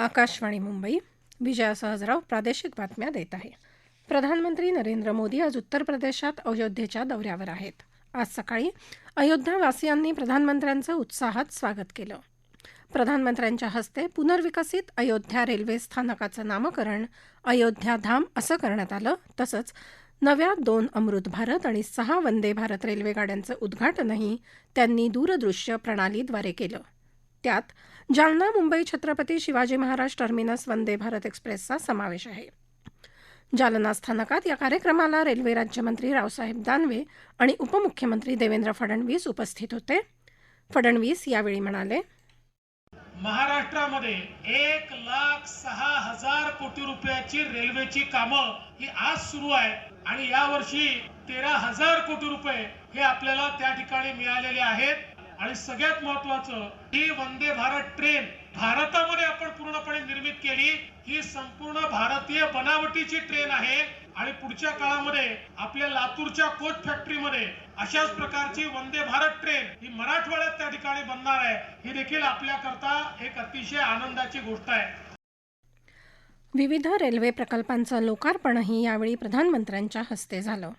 आकाशवाणी मुंबई विजया सहजराव प्रादेशिक बातम्या देत आहे. प्रधानमंत्री नरेंद्र मोदी आज उत्तर प्रदेशात अयोध्येच्या दौऱ्यावर आहेत. आज सकाळी अयोध्यावासियांनी प्रधानमंत्र्यांचं उत्साहात स्वागत केलं. प्रधानमंत्र्यांच्या हस्ते पुनर्विकसित अयोध्या रेल्वे स्थानकाचं नामकरण अयोध्या धाम असं करण्यात आलं तसंच नव्या दोन अमृत भारत आणि सहा वंदे भारत रेल्वेगाड्यांचं उद्घाटनही त्यांनी दूरदृश्य प्रणालीद्वारे केलं. त्यात जालना मुंबई छत्रपती शिवाजी महाराज टर्मिनस वंदे भारत एक्सप्रेसचा समावेश आहे. जालना स्थानकात या कार्यक्रमाला रेल्वे राज्यमंत्री रावसाहेब दानवे आणि उपमुख्यमंत्री देवेंद्र फडणवीस उपस्थित होते. फडणवीस यावेळी म्हणाले महाराष्ट्रामध्ये एक लाख सहा हजार कोटी रुपयाची रेल्वेची कामं ही आज सुरू आहे आणि यावर्षी तेरा हजार कोटी रुपये हे आपल्याला त्या ठिकाणी मिळालेले आहेत. आणि सगळ्यात महत्वाचं ही वंदे भारत ट्रेन भारतामध्ये आपण पूर्णपणे निर्मित केली. ही संपूर्ण भारतीय बनावटीची ट्रेन आहे. आणि पुढच्या काळामध्ये आपल्या लातूरच्या कोच फॅक्टरीमध्ये अशाच प्रकारची वंदे भारत ट्रेन ही मराठवाड्यात त्या ठिकाणी बनणार आहे. ही देखील आपल्याकरता एक अतिशय आनंदाची गोष्ट आहे. विविध रेल्वे प्रकल्पांचं लोकार्पणही यावेळी प्रधानमंत्र्यांच्या हस्ते झालं.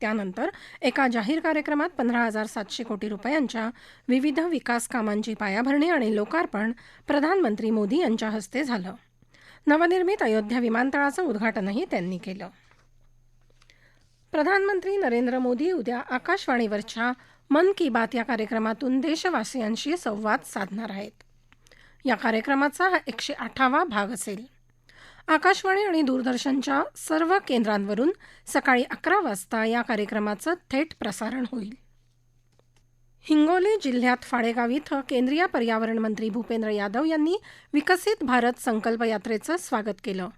त्यानंतर एका जाहीर कार्यक्रमात पंधरा हजार सातशे कोटी रुपयांच्या विविध विकास कामांची पायाभरणी आणि लोकार्पण प्रधानमंत्री मोदी यांच्या हस्ते झालं. नवनिर्मित अयोध्या विमानतळाचं उद्घाटनही त्यांनी केलं. प्रधानमंत्री नरेंद्र मोदी उद्या आकाशवाणीवरच्या मन की बात या कार्यक्रमातून देशवासियांशी संवाद साधणार आहेत. या कार्यक्रमाचा हा एकशे आठावा भाग असेल. आकाशवाणी आणि दूरदर्शनच्या सर्व केंद्रांवरून सकाळी अकरा वाजता या कार्यक्रमाचं थेट प्रसारण होईल. हिंगोली जिल्ह्यात फाळेगाव इथं केंद्रीय पर्यावरण मंत्री भूपेंद्र यादव यांनी विकसित भारत संकल्प यात्रेचं स्वागत केलं.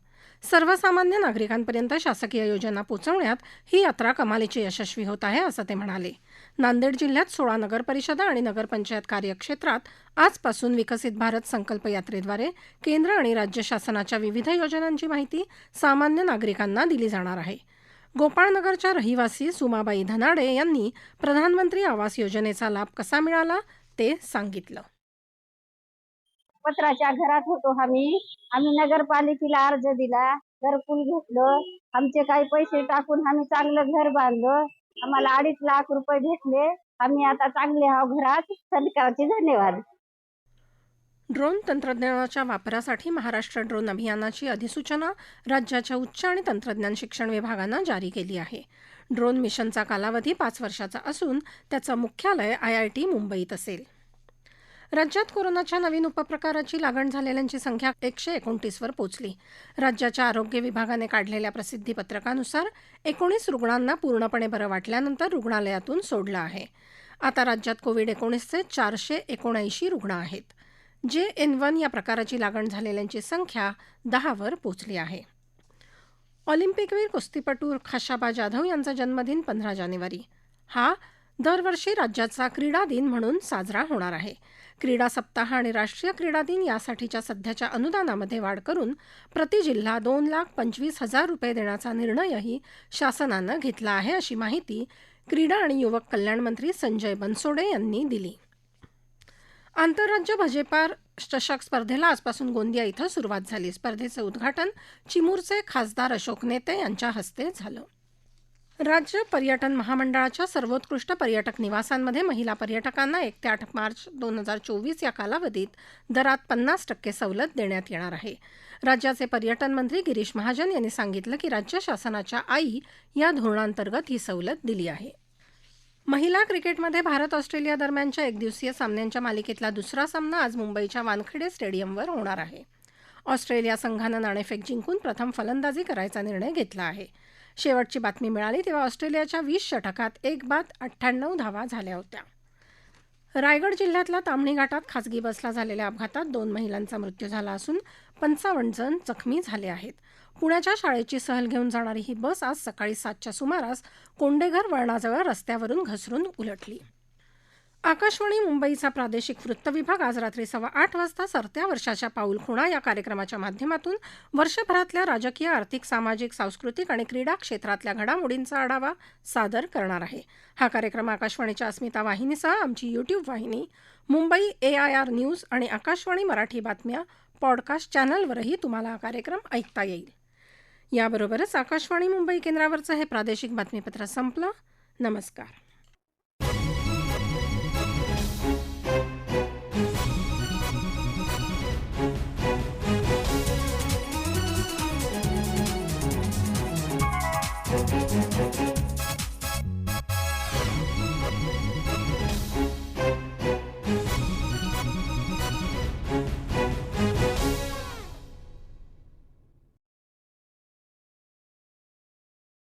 सर्वसामान्य नागरिकांपर्यंत शासकीय योजना पोचवण्यात ही यात्रा कमालीची यशस्वी होत आहे असं ते म्हणाले. नांदेड जिल्ह्यात सोळा नगरपरिषदा आणि नगरपंचायत कार्यक्षेत्रात आजपासून विकसित भारत संकल्प यात्रेद्वारे केंद्र आणि राज्य शासनाच्या विविध योजनांची माहिती सामान्य नागरिकांना दिली जाणार आहे. गोपाळनगरच्या रहिवासी सुमाबाई धनाडे यांनी प्रधानमंत्री आवास योजनेचा लाभ कसा मिळाला ते सांगितलं. पत्राच्या घरात होतो आम्ही आम्ही नगरपालिकेला अर्ज दिला घरकुल घेतलं आमचे काही पैसे टाकून आम्ही चांगलं घर बांधलं. आम्हाला अडीच लाख रुपये भेटले. आम्ही आता चांगले आहो घरात. सरकारचे धन्यवाद. ड्रोन तंत्रज्ञानाच्या वापरासाठी महाराष्ट्र ड्रोन अभियानाची अधिसूचना राज्याच्या उच्च आणि तंत्रज्ञान शिक्षण विभागानं जारी केली आहे. ड्रोन मिशनचा कालावधी पाच वर्षाचा असून त्याचं मुख्यालय आयआयटी मुंबईत असेल. राज्यात कोरोनाच्या नवीन उपप्रकाराची लागण झालेल्यांची संख्या एकशे एकोणतीसवर पोचली. राज्याच्या आरोग्य विभागाने काढलेल्या प्रसिद्धीपत्रकानुसार एकोणीस रुग्णांना पूर्णपणे बरं वाटल्यानंतर रुग्णालयातून सोडलं आहे. आता राज्यात कोविड एकोणीसचे चारशे एकोणऐंशी रुग्ण आहेत. जे एन वन या प्रकाराची लागण झालेल्यांची संख्या दहावर पोचली आहे. ऑलिम्पिकवीर कुस्तीपटू खाशाबा जाधव यांचा जन्मदिन पंधरा जानेवारी. हा दरवर्षी राज्याचा क्रीडा दिन म्हणून साजरा होणार आहे. क्रीडा सप्ताह आणि राष्ट्रीय क्रीडा दिन यासाठीच्या सध्याच्या अनुदानामध्ये वाढ करून प्रति जिल्हा दोन लाख पंचवीस हजार रुपये देण्याचा निर्णयही शासनानं घेतला आहे अशी माहिती क्रीडा आणि युवक कल्याण मंत्री संजय बनसोडे यांनी दिली. आंतरराज्य भजेपार चषक स्पर्धेला आजपासून गोंदिया इथं सुरुवात झाली. स्पर्धेचं उद्घाटन चिमूरचे खासदार अशोक नेते यांच्या हस्ते झालं. राज्य पर्यटन महामंडळाच्या सर्वोत्कृष्ट पर्यटक निवासांमध्ये महिला पर्यटकांना एक ते आठ मार्च दोन हजार चोवीस या कालावधीत दरात पन्नास टक्के सवलत देण्यात येणार आहे. राज्याचे पर्यटन मंत्री गिरीश महाजन यांनी सांगितलं की राज्य शासनाच्या आई या धोरणांतर्गत ही सवलत दिली आहे. महिला क्रिकेटमध्ये भारत ऑस्ट्रेलिया दरम्यानच्या एकदिवसीय सामन्यांच्या मालिकेतला दुसरा सामना आज मुंबईच्या वानखेडे स्टेडियमवर होणार आहे. ऑस्ट्रेलिया संघानं नाणेफेक जिंकून प्रथम फलंदाजी करायचा निर्णय घेतला आहे. शेवटची बातमी मिळाली तेव्हा ऑस्ट्रेलियाच्या वीस षटकात एक बाद अठ्ठ्याण्णव धावा झाल्या होत्या. रायगड जिल्ह्यातल्या तामणी घाटात खासगी बसला झालेल्या अपघातात दोन महिलांचा मृत्यू झाला असून पंचावन्न जण जखमी झाले आहेत. पुण्याच्या शाळेची सहल घेऊन जाणारी ही बस आज सकाळी सातच्या सुमारास कोंडेघर वळणाजवळ रस्त्यावरून घसरून उलटली. आकाशवाणी मुंबईचा प्रादेशिक वृत्त विभाग आज रात्री सव्वा आठ वाजता सरत्या वर्षाच्या पाऊलखुणा या कार्यक्रमाच्या माध्यमातून वर्षभरातल्या राजकीय आर्थिक सामाजिक सांस्कृतिक आणि क्रीडा क्षेत्रातल्या घडामोडींचा आढावा सादर करणार आहे. हा कार्यक्रम आकाशवाणीच्या अस्मिता वाहिनीसह आमची यूट्यूब वाहिनी मुंबई एआयआर न्यूज आणि आकाशवाणी मराठी बातम्या पॉडकास्ट चॅनलवरही तुम्हाला हा कार्यक्रम ऐकता येईल. याबरोबरच आकाशवाणी मुंबई केंद्रावरचं हे प्रादेशिक बातमीपत्र संपलं. नमस्कार.